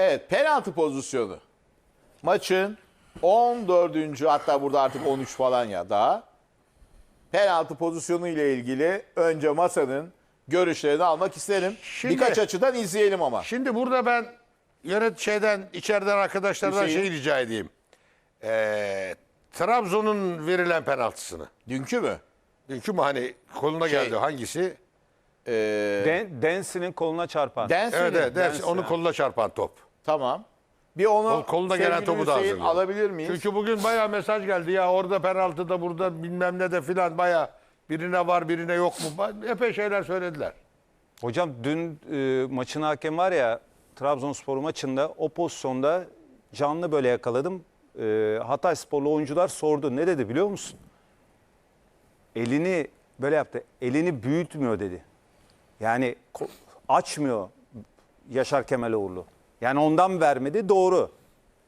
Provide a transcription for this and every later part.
Evet penaltı pozisyonu. Maçın 14. hatta burada artık 13 falan ya daha. Penaltı pozisyonu ile ilgili önce masanın görüşlerini almak isterim. Şimdi- Birkaç açıdan izleyelim ama. Şimdi burada ben yönet şeyden içeriden arkadaşlardan Hüseyin. şey rica edeyim. Ee, Trabzon'un verilen penaltısını. Dünkü mü? Dünkü mü hani koluna Şey- geldi hangisi? Ee, Den, Densi'nin koluna çarpan. Danson'ın- Evet evet dersin, Densi onun koluna çarpan top. Tamam. Bir onu Kol- koluna gelen sevgili topu da Hüseyin alabilir miyiz? Çünkü bugün bayağı mesaj geldi ya orada penaltı da burada bilmem ne de filan bayağı birine var birine yok mu? Ba- Epey şeyler söylediler. Hocam dün e, maçın hakem var ya Trabzonspor maçında o pozisyonda canlı böyle yakaladım. E, Hatay sporlu oyuncular sordu. Ne dedi biliyor musun? Elini böyle yaptı. Elini büyütmüyor dedi. Yani ko- açmıyor Yaşar Kemal Uğurlu. Yani ondan vermedi doğru.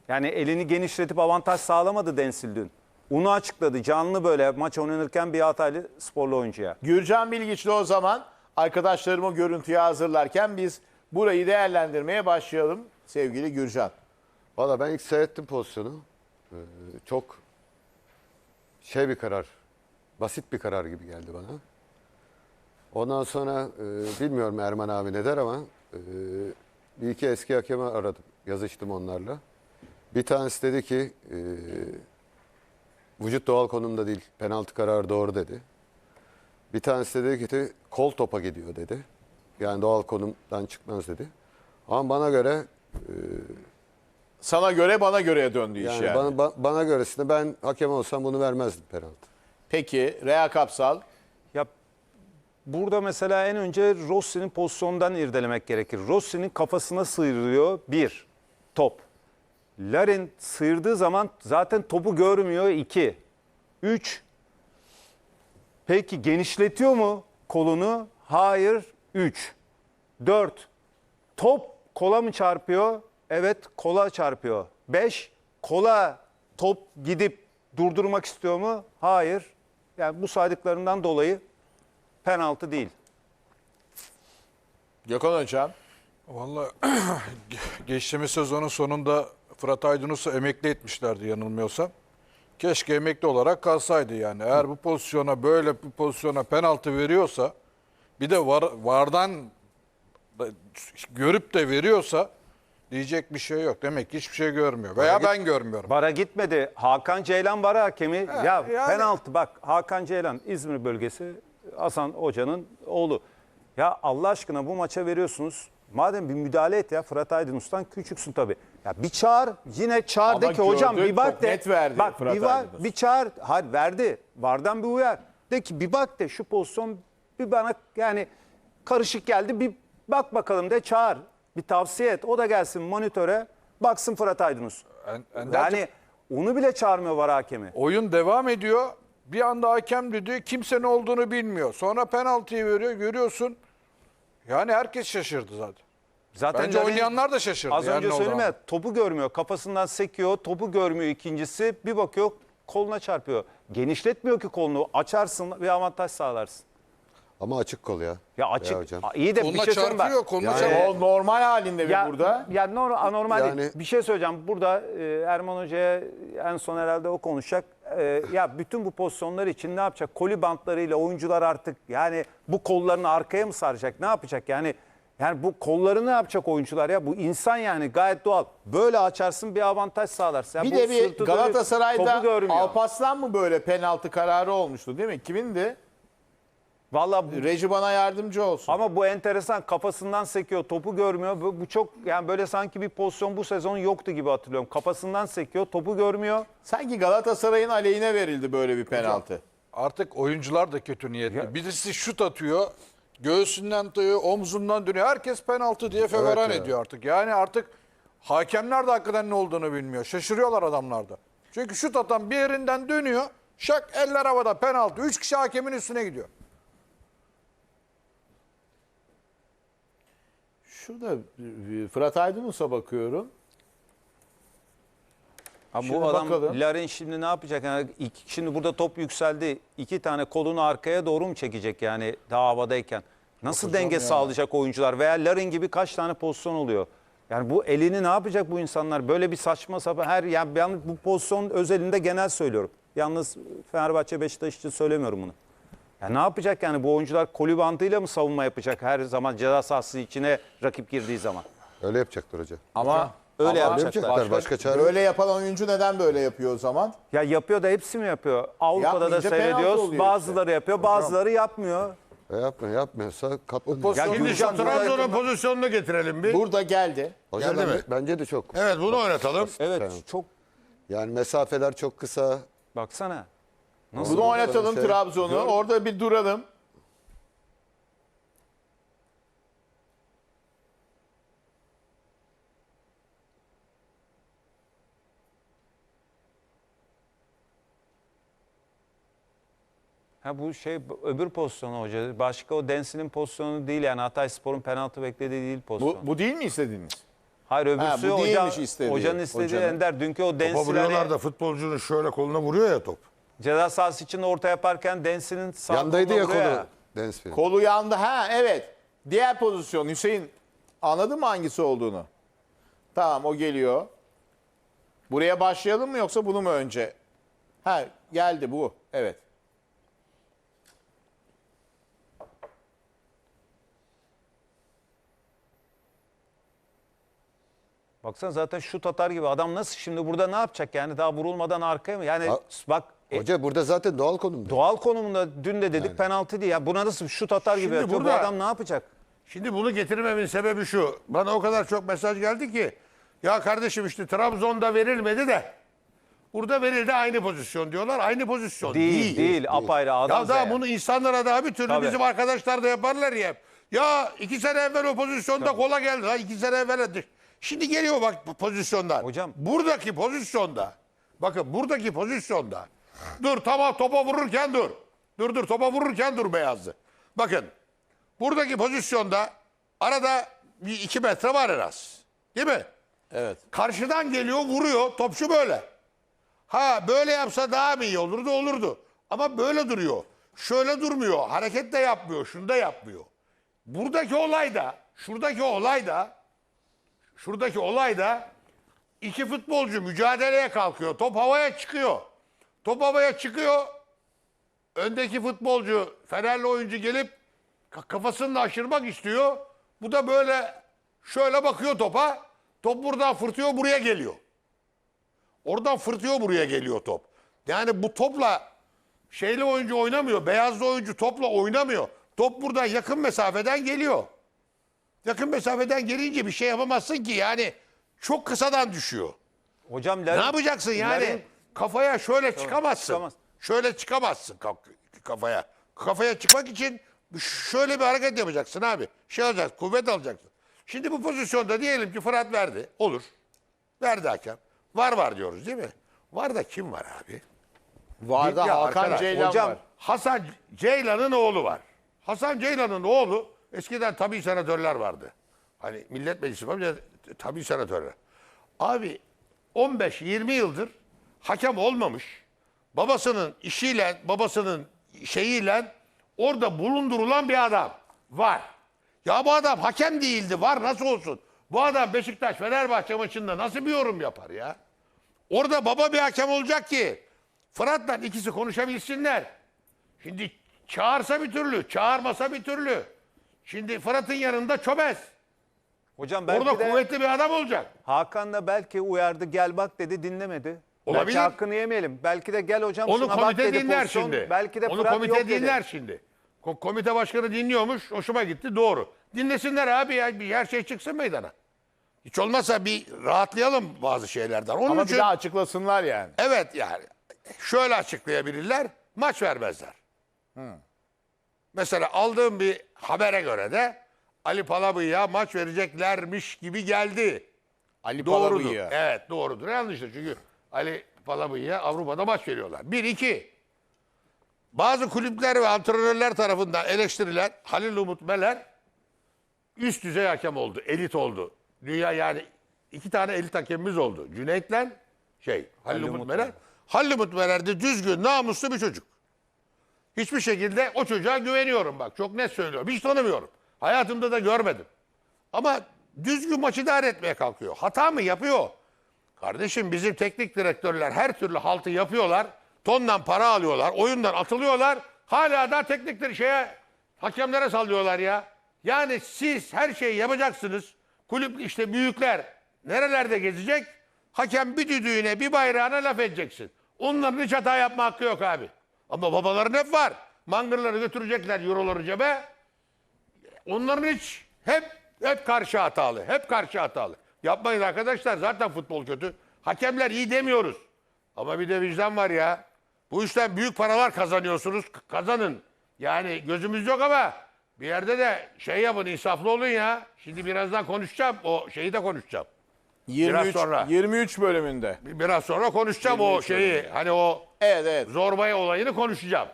Yani elini genişletip avantaj sağlamadı Densil dün. Onu açıkladı canlı böyle maç oynanırken bir Hataylı sporlu oyuncuya. Gürcan Bilgiç'le o zaman arkadaşlarım o görüntüyü hazırlarken biz burayı değerlendirmeye başlayalım sevgili Gürcan. Valla ben ilk seyrettim pozisyonu. Ee, çok şey bir karar. Basit bir karar gibi geldi bana. Ondan sonra e, bilmiyorum Erman abi ne der ama e, bir iki eski hakemi aradım. Yazıştım onlarla. Bir tanesi dedi ki e, vücut doğal konumda değil. Penaltı kararı doğru dedi. Bir tanesi de dedi ki kol topa gidiyor dedi. Yani doğal konumdan çıkmaz dedi. Ama bana göre Sana göre bana göre döndü iş Yani, yani. Bana, ba- bana göresinde ben hakem olsam bunu vermezdim penaltı. Peki Rea Kapsal burada mesela en önce Rossi'nin pozisyondan irdelemek gerekir. Rossi'nin kafasına sıyrılıyor bir top. Larin sıyırdığı zaman zaten topu görmüyor iki. Üç. Peki genişletiyor mu kolunu? Hayır. Üç. Dört. Top kola mı çarpıyor? Evet kola çarpıyor. Beş. Kola top gidip durdurmak istiyor mu? Hayır. Yani bu saydıklarından dolayı penaltı değil. Gökhan Hocam. Vallahi geçtiğimiz sezonun sonunda Fırat Aydınus'u emekli etmişlerdi yanılmıyorsam. Keşke emekli olarak kalsaydı yani. Eğer bu pozisyona böyle bir pozisyona penaltı veriyorsa bir de var, vardan da görüp de veriyorsa diyecek bir şey yok. Demek ki hiçbir şey görmüyor. Veya ben görmüyorum. Bara gitmedi. Hakan Ceylan bara hakemi. ya yani- penaltı bak Hakan Ceylan İzmir bölgesi Hasan Hoca'nın oğlu. Ya Allah aşkına bu maça veriyorsunuz. Madem bir müdahale et ya Fırat Aydınus'tan küçüksün tabii. Ya bir çağır yine çağır de Ama ki hocam bir bak çok de. net verdi bak Fırat bir, var, Aydınus. bir çağır. Hayır verdi. Vardan bir uyar. De ki bir bak de şu pozisyon bir bana yani karışık geldi bir bak bakalım de çağır. Bir tavsiye et. O da gelsin monitöre baksın Fırat Aydınus. En- Ender'cim- Yani onu bile çağırmıyor var hakemi. Oyun devam ediyor. Bir anda hakem dedi kimse ne olduğunu bilmiyor. Sonra penaltıyı veriyor görüyorsun. Yani herkes şaşırdı zaten. Zaten Bence Larin oynayanlar da şaşırdı. Az yani önce ya topu görmüyor. Kafasından sekiyor. Topu görmüyor ikincisi. Bir bakıyor koluna çarpıyor. Genişletmiyor ki kolunu. Açarsın bir avantaj sağlarsın. Ama açık kol ya. Ya açık. hocam. Aa, iyi de bir Koluna şey söyleyeyim koluna Yani- çarpıyor. Normal halinde mi Ya, burada? ya normal, anormal değil. Yani- Bir şey söyleyeceğim. Burada e, Erman Hoca'ya en son herhalde o konuşacak. E, ya bütün bu pozisyonlar için ne yapacak? Koli bantlarıyla oyuncular artık yani bu kollarını arkaya mı saracak? Ne yapacak? Yani yani bu kolları ne yapacak oyuncular ya? Bu insan yani gayet doğal. Böyle açarsın bir avantaj sağlarsın. Ya Bir bu de bir Galatasaray'da. Alpaslan mı böyle penaltı kararı olmuştu değil mi? Kimindi? Vallahi bu- Reji bana yardımcı olsun. ama bu enteresan kafasından sekiyor topu görmüyor. Bu, bu çok yani böyle sanki bir pozisyon bu sezon yoktu gibi hatırlıyorum. Kafasından sekiyor topu görmüyor. Sanki Galatasaray'ın aleyhine verildi böyle bir penaltı. Artık oyuncular da kötü niyetli. Birisi şut atıyor, göğsünden atıyor, omzundan dönüyor. Herkes penaltı diye feveran ediyor artık. Yani artık hakemler de hakikaten ne olduğunu bilmiyor. Şaşırıyorlar adamlar da. Çünkü şut atan bir yerinden dönüyor, şak eller havada penaltı. Üç kişi hakemin üstüne gidiyor. Şurada e, Fırat Aydınus'a bakıyorum. Şimdi bu adam bakalım. Larin şimdi ne yapacak? Yani iki- şimdi burada top yükseldi. İki tane kolunu arkaya doğru mu çekecek yani daha havadayken? Nasıl denge sağlayacak oyuncular? Veya Larin gibi kaç tane pozisyon oluyor? Yani bu elini ne yapacak bu insanlar? Böyle bir saçma sapan her yani ben bu pozisyon özelinde genel söylüyorum. Yalnız Fenerbahçe Beşiktaş için söylemiyorum bunu. Ya ne yapacak yani bu oyuncular koli bandıyla mı savunma yapacak her zaman ceza sahası içine rakip girdiği zaman? Öyle yapacaklar hoca. Ama Öyle ama yapacaklar. Başka çare yok. Böyle yapan oyuncu neden böyle yapıyor o zaman? Ya yapıyor da hepsi mi yapıyor? Avrupa'da da Yapmayınca penaltı seyrediyoruz. oluyor Bazıları yapıyor, bazıları yapmıyor. E yapma, yapmıyorsa pozisyon- Ya Şimdi şu Gürcan burada- Trabzon'un pozisyonunu getirelim bir. Burada geldi. Hoca Geldi mi? bence de çok. Evet bunu oynatalım. Evet, çok Yani mesafeler çok kısa. baksana. Bunu oynatalım şey- Trabzon'u. Gör- Orada bir duralım. Ha bu şey öbür pozisyonu hoca. Başka o Densi'nin pozisyonu değil yani Hatay Spor'un penaltı beklediği değil pozisyon. Bu, bu değil mi istediğiniz? Hayır öbürsü bu hoca, istediği, hocanın istediği hocanın. Ender. Dünkü o Topa Densi'ler vuruyorlar da futbolcunun şöyle koluna vuruyor ya top. Ceza sahası için orta yaparken Densi'nin sağ Yandaydı ya kolu. Densfield. Kolu yandı. Ha evet. Diğer pozisyon Hüseyin anladın mı hangisi olduğunu? Tamam o geliyor. Buraya başlayalım mı yoksa bunu mu önce? Ha geldi bu. Evet. Baksana zaten şut atar gibi. Adam nasıl şimdi burada ne yapacak yani daha vurulmadan arkaya mı? Yani Ha- bak Hoca burada zaten doğal konumda. doğal konumunda dün de dedik penaltı değil. Ya buna nasıl şut atar gibi Şimdi atıyor. Bu burada- adam ne yapacak? Şimdi bunu getirmemin sebebi şu. Bana o kadar çok mesaj geldi ki ya kardeşim işte Trabzon'da verilmedi de burada verildi aynı pozisyon diyorlar. Aynı pozisyon Değil, değil, apayrı adam. Ya daha bunu insanlara daha bir türlü Tabii. bizim arkadaşlar da yaparlar ya. Ya iki sene evvel o pozisyonda kola geldi. Ha iki sene evvel. Şimdi geliyor bak bu pozisyondan. Hocam- Buradaki pozisyonda. Bakın buradaki pozisyonda. Dur tamam topa vururken dur. Dur dur topa vururken dur beyazlı. Bakın buradaki pozisyonda arada bir iki metre var en az. Değil mi? Evet. Karşıdan geliyor vuruyor topçu böyle. Ha böyle yapsa daha mı iyi olurdu olurdu. Ama böyle duruyor. Şöyle durmuyor. Hareket de yapmıyor. Şunu da yapmıyor. Buradaki olay da şuradaki olay da şuradaki olay da iki futbolcu mücadeleye kalkıyor. Top havaya çıkıyor. Top havaya çıkıyor. Öndeki futbolcu Fenerli oyuncu gelip ka- kafasını da aşırmak istiyor. Bu da böyle şöyle bakıyor topa. Top buradan fırtıyor buraya geliyor. Oradan fırtıyor buraya geliyor top. Yani bu topla şeyli oyuncu oynamıyor. Beyazlı oyuncu topla oynamıyor. Top buradan yakın mesafeden geliyor. Yakın mesafeden gelince bir şey yapamazsın ki yani çok kısadan düşüyor. Hocam Ne yapacaksın yani? Larin- Kafaya şöyle çıkamazsın. çıkamaz. Şöyle çıkamazsın ka- kafaya. Kafaya çıkmak için şöyle bir hareket yapacaksın abi. Şey alacaksın, kuvvet alacaksın. Şimdi bu pozisyonda diyelim ki Fırat verdi. Olur. Verdi hakem. Var var diyoruz değil mi? Var da kim var abi? Vardı Ya Hakan arkadaş, Ceylan hocam, var. Hasan Ceylan'ın oğlu var. Hasan Ceylan'ın oğlu eskiden tabii senatörler vardı. Hani millet meclisi var tabii senatörler. Abi 15-20 yıldır hakem olmamış. Babasının işiyle, babasının şeyiyle orada bulundurulan bir adam var. Ya bu adam hakem değildi var nasıl olsun? Bu adam Beşiktaş Fenerbahçe maçında nasıl bir yorum yapar ya? Orada baba bir hakem olacak ki Fırat'la ikisi konuşabilsinler. Şimdi çağırsa bir türlü, çağırmasa bir türlü. Şimdi Fırat'ın yanında çömez. Hocam belki Orada de kuvvetli bir adam olacak. Hakan da belki uyardı gel bak dedi dinlemedi. Olabilir. Belki hakkını yemeyelim. Belki de gel hocam Onu şuna bak komite dedi dinler pozisyon. şimdi. Belki de Onu Fırat komite yok dedi. dinler şimdi. Ko- Komite başkanı dinliyormuş, hoşuma gitti, doğru. Dinlesinler abi ya, bir her şey çıksın meydana. Hiç olmazsa bir rahatlayalım bazı şeylerden. Onun Ama için bir daha açıklasınlar yani. evet yani şöyle açıklayabilirler, maç vermezler. Mesela aldığım bir habere göre de Ali Palabıyık'a maç vereceklermiş gibi geldi. Ali Doğrudur. Palabıyık'a. Evet doğrudur. Yanlıştır çünkü Ali Palabıyık'a Avrupa'da maç veriyorlar. Bir, iki. Bazı kulüpler ve antrenörler tarafından eleştirilen Halil Umut Meler üst düzey hakem oldu. Elit oldu. Dünya yani iki tane elit hakemimiz oldu. Cüneyt'le şey Halil, Umut, Meler. Halil Umut Meler de düzgün, namuslu bir çocuk. Hiçbir şekilde o çocuğa güveniyorum bak. Çok net söylüyorum. Hiç tanımıyorum. Hayatımda da görmedim. Ama düzgün maçı idare etmeye kalkıyor. Hata mı yapıyor? Kardeşim bizim teknik direktörler her türlü haltı yapıyorlar. Tondan para alıyorlar. Oyundan atılıyorlar. Hala da teknikleri şeye hakemlere sallıyorlar ya. Yani siz her şeyi yapacaksınız. Kulüp işte büyükler nerelerde gezecek? Hakem bir düdüğüne bir bayrağına laf edeceksin. Onların hiç hata yapma hakkı yok abi. Ama babaların hep var. Mangırları götürecekler euroları cebe. Onların hiç hep hep karşı hatalı. Hep karşı hatalı. Yapmayın arkadaşlar. Zaten futbol kötü. Hakemler iyi demiyoruz. Ama bir de vicdan var ya. Bu işten büyük paralar kazanıyorsunuz. Kazanın. Yani gözümüz yok ama bir yerde de şey yapın insaflı olun ya. Şimdi birazdan konuşacağım. O şeyi de konuşacağım. 23, sonra. 23 bölümünde. Bir- Biraz sonra konuşacağım o 23 şeyi. Hani o Evet evet. zorbaya olayını konuşacağım.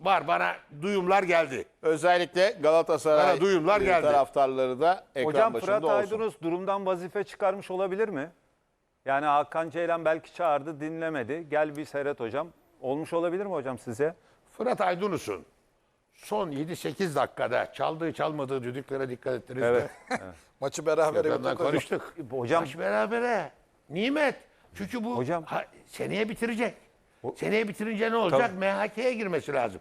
Var bana duyumlar geldi. Özellikle Galatasaray Bana duyumlar e, geldi. taraftarları da ekran Hocam başında Fırat olsun. Aydınus durumdan vazife çıkarmış olabilir mi? Yani Hakan Ceylan belki çağırdı dinlemedi. Gel bir seyret hocam. Olmuş olabilir mi hocam size? Fırat Aydınus'un son 7-8 dakikada çaldığı çalmadığı düdüklere dikkat ettiniz Evet. mi? Maçı berabere Benden bitirdik hocam. konuştuk. Hocam Maç berabere. Nimet. Çünkü bu Hocam. ha- seneye bitirecek. Seneye bitirince ne olacak? MHK'ye girmesi lazım.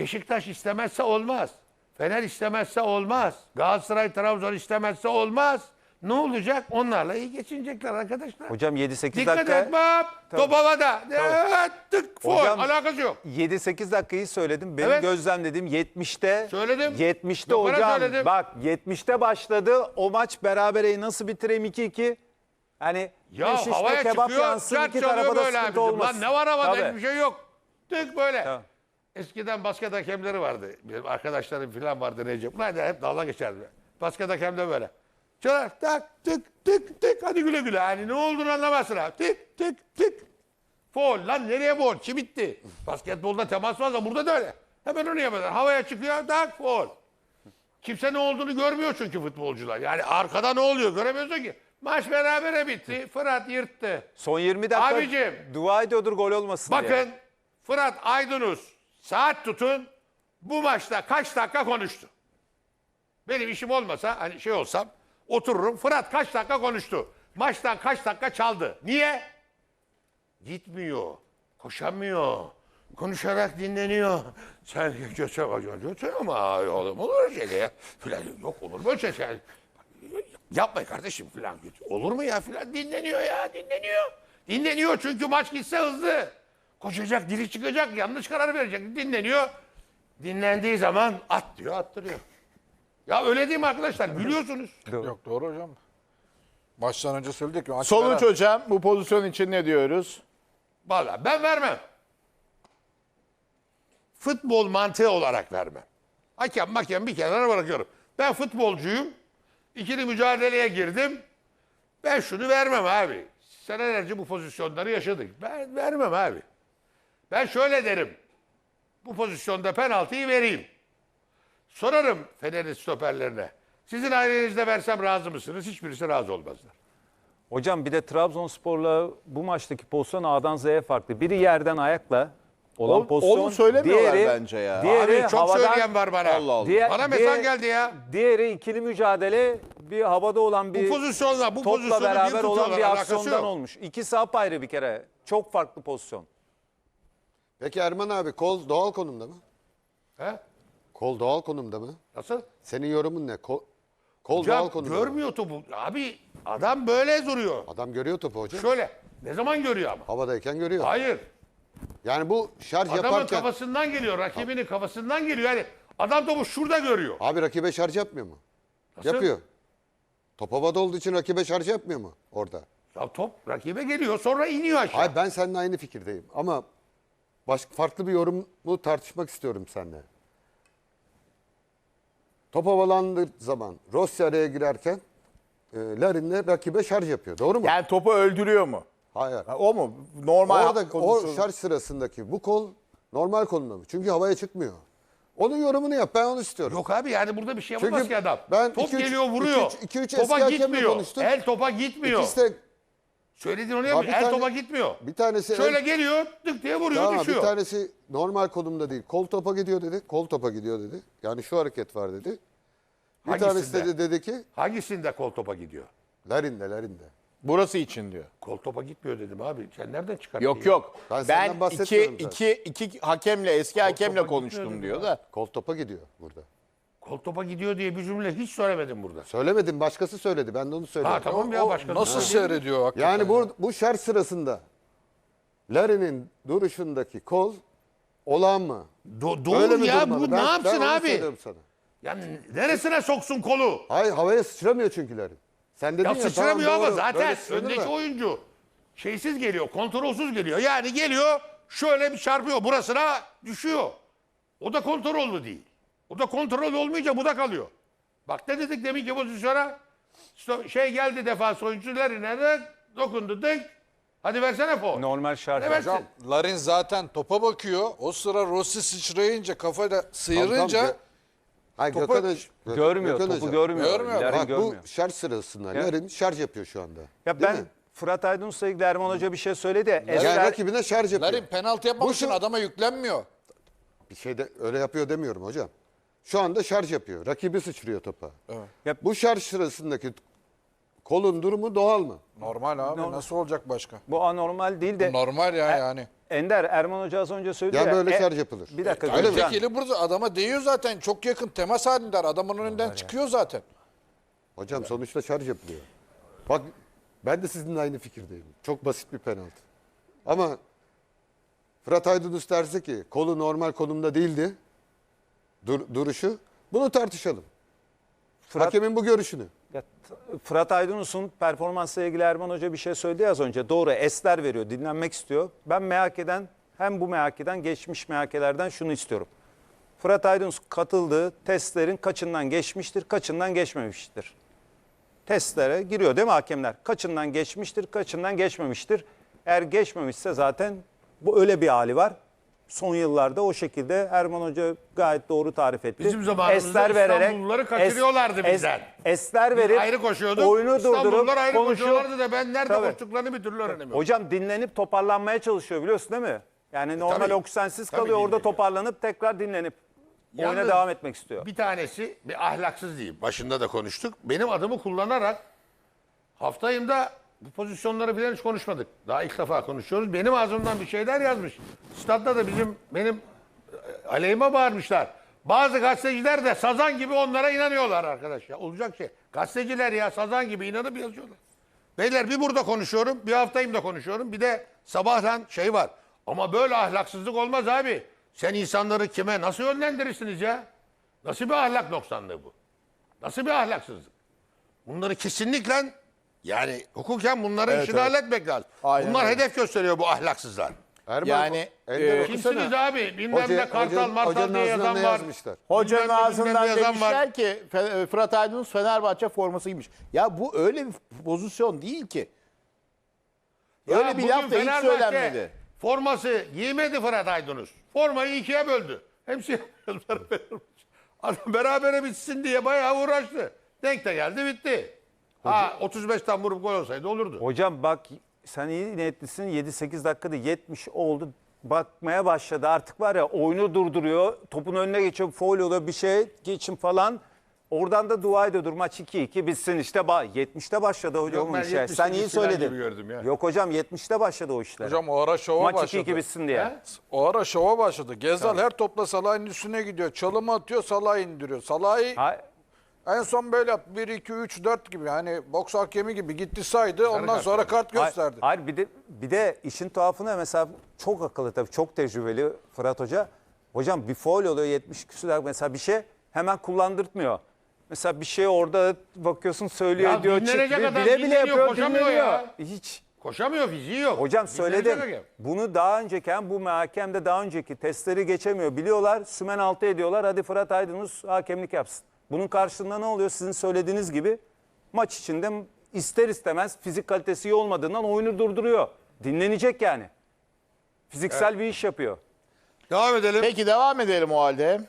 Beşiktaş istemezse olmaz. Fener istemezse olmaz. Galatasaray, Trabzon istemezse olmaz. Ne olacak? Onlarla iyi geçinecekler arkadaşlar. hocam 7-8 Dikkat dakika et bab. Top havada. Evet, tık foul. Hocam- Alakası yok. 7-8 dakikayı söyledim. Benim Evet. gözlemlediğim 70'te Söyledim. 70'te Yok, hocam söyledim. bak 70'te başladı. O maç berabereyi nasıl bitireyim 2-2? Hani Ya beş havaya kebap çıkıyor, yansın iki tarafa da böyle sıkıntı olmasın. Lan ne var havada Tabii. hiçbir şey yok. Tık böyle. Tamam. Eskiden basket hakemleri vardı. Benim arkadaşlarım falan vardı Recep. Bunlar da hep dalga geçerdi. Basket hakemde böyle. Çalar tak tık tık tık hadi güle güle. Hani ne olduğunu anlamazsın ha. Tık tık tık. Foul lan nereye foul? Kim bitti? Basketbolda temas var da burada da öyle. Hemen onu yapıyorlar. Havaya çıkıyor tak foul. Kimse ne olduğunu görmüyor çünkü futbolcular. Yani arkada ne oluyor göremiyorsun ki. Maç berabere bitti. Fırat yırttı. Son 20 dakika Abicim. dua ediyordur gol olmasın diye. Bakın Fırat Aydınus saat tutun bu maçta kaç dakika konuştu. Benim işim olmasa hani şey olsam otururum. Fırat kaç dakika konuştu. Maçtan kaç dakika çaldı. Niye? Gitmiyor. Koşamıyor. Konuşarak dinleniyor. Sen götür götür ama oğlum olur öyle ya. Filan yok olur mu öyle şey? Yapma kardeşim filan. Olur mu ya filan dinleniyor ya dinleniyor. Dinleniyor çünkü maç gitse hızlı. Koşacak, dili çıkacak, yanlış karar verecek. Dinleniyor. Dinlendiği zaman at diyor, attırıyor. Ya öyle değil mi arkadaşlar? Gülüyorsunuz. Yok doğru hocam. Maçtan önce söyledik maç Sonuç beraber- hocam bu pozisyon için ne diyoruz? Vallahi ben vermem. Futbol mantığı olarak vermem. Hakem hakem bir kenara bırakıyorum. Ben futbolcuyum. İkili mücadeleye girdim. Ben şunu vermem abi. Senelerce bu pozisyonları yaşadık. Ben vermem abi. Ben şöyle derim. Bu pozisyonda penaltıyı vereyim. Sorarım Fener'in stoperlerine. Sizin ailenizde versem razı mısınız? Hiçbirisi razı olmazlar. Hocam bir de Trabzonspor'la bu maçtaki pozisyon A'dan Z'ye farklı. Biri yerden ayakla olan O- pozisyon. onu söylemiyorlar diğeri- bence ya. Diğeri Abi çok havadan, söyleyen var bana. Allah Allah. Diğer- Bana diğer- mesaj geldi ya. Diğeri ikili mücadele bir havada olan bir Bu pozisyonla bu topla beraber olan bir aksiyondan olmuş. İkisi apayrı bir kere. Çok farklı pozisyon. Peki Erman abi kol doğal konumda mı? He? Kol doğal konumda mı? Nasıl? Senin yorumun ne? Kol, kol doğal Hocam konumda mı? görmüyor topu. Abi adam böyle duruyor. Adam görüyor topu hocam. Şöyle. Ne zaman görüyor ama? Havadayken görüyor. Hayır. Yani bu şarj Adamın yaparken... kafasından geliyor. Rakibinin kafasından geliyor. Yani adam topu şurada görüyor. Abi rakibe şarj yapmıyor mu? Nasıl? Yapıyor. Top havada olduğu için rakibe şarj yapmıyor mu orada? Ya top rakibe geliyor sonra iniyor aşağı. Hayır ben seninle aynı fikirdeyim ama başka farklı bir yorumu tartışmak istiyorum seninle. Top havalandığı zaman Rossi araya girerken e, Larin'le rakibe şarj yapıyor. Doğru mu? Yani topu öldürüyor mu? Hayır. Ha, O mu? Normal Orada o pozisyon. şarj sırasındaki bu kol normal konumda mı? Çünkü havaya çıkmıyor. Onun yorumunu yap. Ben onu istiyorum. Yok abi yani burada bir şey yapamaz Çünkü ki adam. ben top iki üç- geliyor vuruyor. iki üç- iki üç topa eski hakemle gitmiyor. konuştum. El topa gitmiyor. İkisi de Söylediğin onu El tane- topa gitmiyor. bir tanesi Şöyle el- geliyor tık diye vuruyor Tamam düşüyor. bir tanesi normal konumda değil. Kol topa gidiyor dedi. Kol topa gidiyor dedi. Yani şu hareket var dedi. Bir tanesi Hangisinde? de dedi ki Hangisinde kol topa gidiyor? Larin'de Larin'de. Burası için diyor. Kol topa gitmiyor dedim abi. Sen nereden çıkarttın? Yok ya? yok. Ben Ben, iki, iki, iki hakemle eski hakemle topa konuştum diyor da. Kol topa gidiyor burada. Kol topa gidiyor diye bir cümle hiç söylemedim burada. Söylemedim başkası söyledi. Ben de onu söyledim. Ha tamam ya O başka. nasıl seyrediyor hakikaten? Yani ya? bu, bu şart sırasında Larin'in duruşundaki kol olağan mı? Do- Öyle doğru mi ya durmalı? bu Ben- ne yapsın ben onu abi? söylüyorum sana. Yani neresine soksun kolu? Hayır havaya sıçramıyor çünkü Larin. Sen dedin Ya ya, sıçramıyor tamam, ama doğru. zaten Böyle sıçranır öndeki mı? oyuncu şeysiz geliyor, kontrolsüz geliyor. Yani geliyor şöyle bir çarpıyor burasına düşüyor. O da kontrollü değil. O da kontrol olmayınca bu da kalıyor. Bak ne dedik deminki pozisyona? Sto- Şey geldi defans oyuncularına da dokundu dık. Hadi versene faul. Normal şarj. Ne versin? Hocam Larin zaten topa bakıyor. O sıra Rossi sıçrayınca kafayla sıyırınca Tamam, Hayır Topu Gökhan Hoca- Görmüyor, Gökhan topu görmüyor. Görmüyor. Larin Bak görmüyor. bu şarj sırasında Ya. Larin şarj yapıyor şu anda. Ya Değil ben mi? Fırat Aydınus'la ilgili Erman Hoca bir şey söyledi. Yani Esler, rakibine şarj yapıyor. Larin penaltı yapmak Bu için şu- adama yüklenmiyor. Bir şey de öyle yapıyor demiyorum hocam. Şu anda şarj yapıyor. Rakibi sıçrıyor topa. Ya- Bu şarj sırasındaki kolun durumu doğal mı? Normal abi Normal. nasıl olacak başka? bu anormal değil de Normal ya yani. Ender Erman Hoca az önce söyledi Ya ya. böyle e- şarj yapılır. Bir dakika Öyle mi? Gürcan. Burada adama değiyor zaten. Çok yakın temas halindeler. Adamın önünden çıkıyor zaten. Hocam sonuçta şarj yapılıyor. Bak ben de sizinle aynı fikirdeyim. Çok basit bir penaltı. Ama Fırat Aydınus derse ki kolu normal konumda değildi. Dur- duruşu. Bunu tartışalım. Fırat- Hakemin bu görüşünü. Ya, Fırat Aydınus'un performansla ilgili Erman Hoca bir şey söyledi az önce. Doğru esler veriyor, dinlenmek istiyor. Ben MHK'den hem bu MHK'den geçmiş MHK'lerden şunu istiyorum. Fırat Aydınus katıldığı testlerin kaçından geçmiştir, kaçından geçmemiştir. Testlere giriyor değil mi hakemler? Kaçından geçmiştir, kaçından geçmemiştir. Eğer geçmemişse zaten bu öyle bir hali var. Son yıllarda o şekilde Erman Hoca gayet doğru tarif etti. Bizim zamanımızda İstanbulluları kaçırıyorlardı bizden. esler Biz verip ayrı koşuyorduk. oyunu durdurup ayrı koşuyorlardı da ben nerede Tabii. koştuklarını bir türlü öğrenemiyorum. Hocam dinlenip toparlanmaya çalışıyor biliyorsun değil mi? Yani normal tabii. oksijensiz Tabii kalıyor orada dinleniyor. toparlanıp tekrar dinlenip oyuna Yalnız devam etmek istiyor. Bir tanesi bir ahlaksız diyeyim. Başında da konuştuk. Benim adımı kullanarak haftayımda bu pozisyonları falan hiç konuşmadık. Daha ilk defa konuşuyoruz. Benim ağzımdan bir şeyler yazmış. Stadda da bizim benim e, aleyhime bağırmışlar. Bazı gazeteciler de sazan gibi onlara inanıyorlar arkadaş ya. Olacak şey. Gazeteciler ya sazan gibi inanıp yazıyorlar. Beyler bir burada konuşuyorum, bir haftayım da konuşuyorum. Bir de sabahtan şey var. Ama böyle ahlaksızlık olmaz abi. Sen insanları kime nasıl yönlendirirsiniz ya? Nasıl bir ahlak noksanlığı bu? Nasıl bir ahlaksızlık? Bunları kesinlikle yani hukuken bunların işini halletmek lazım. Aynen Bunlar öyle. hedef gösteriyor bu ahlaksızlar. Erman, Yani, e. Kimsiniz abi? Bilmem Hoca- ne kartal martal hocanın diye ağzından yazan var. yazmışlar? Hocanın Bilmem bilmem ağzından yazan demişler var. ki Fe- Fırat Aydınus Fenerbahçe forması giymiş. Ya bu öyle bir pozisyon değil ki. Ya Öyle bir laf da hiç söylenmedi. Forması giymedi Fırat Aydınus. Formayı ikiye böldü. Hepsi Adam berabere bitsin diye bayağı uğraştı. Denk de geldi bitti. Ha 35'ten vurup gol olsaydı olurdu. Hocam bak sen iyi niyetlisin 7-8 dakikada 70 oldu. Bakmaya başladı artık var ya oyunu durduruyor. Topun önüne geçiyor. Foul oluyor bir şey geçin falan. Oradan da dua ediyordur maç 2-2 bitsin işte. Ba- 70'te başladı hocam Yok, o ben işler. 70'te Sen iyi bitsin söyledin. gördüm ya. Yok hocam 70'te başladı o işler. Hocam o ara şova Maç başladı. 2-2 bitsin diye. He? O ara şova başladı. Gezal her topla Salah'ın üstüne gidiyor. Çalımı atıyor Salah'ı indiriyor. Salah'ı Ha- en son böyle yaptı. 1, 2, 3, 4 gibi. Hani boks hakemi gibi gitti saydı. Ondan kart sonra verdi. kart Hayır, gösterdi. hayır bir de bir de işin tuhafına mesela çok akıllı tabii çok tecrübeli Fırat Hoca. Hocam bir foul oluyor 70 küsur dakika mesela bir şey hemen kullandırtmıyor. Mesela bir şey orada bakıyorsun söylüyor Ya diyor çık dinlenecek bile bile, dinleniyor, yapıyor koşamıyor dinleniyor. ya. Hiç. Koşamıyor fiziği yok. Hocam söyledim. hakem. Bunu daha önceki hem bu hakemde daha önceki testleri geçemiyor. Biliyorlar sümen altı ediyorlar. Hadi Fırat Aydınus hakemlik yapsın. Bunun karşılığında ne oluyor? Sizin söylediğiniz gibi maç içinde ister istemez fizik kalitesi iyi olmadığından oyunu durduruyor. Dinlenecek yani. Fiziksel bir iş yapıyor. Devam edelim. Peki devam edelim o halde.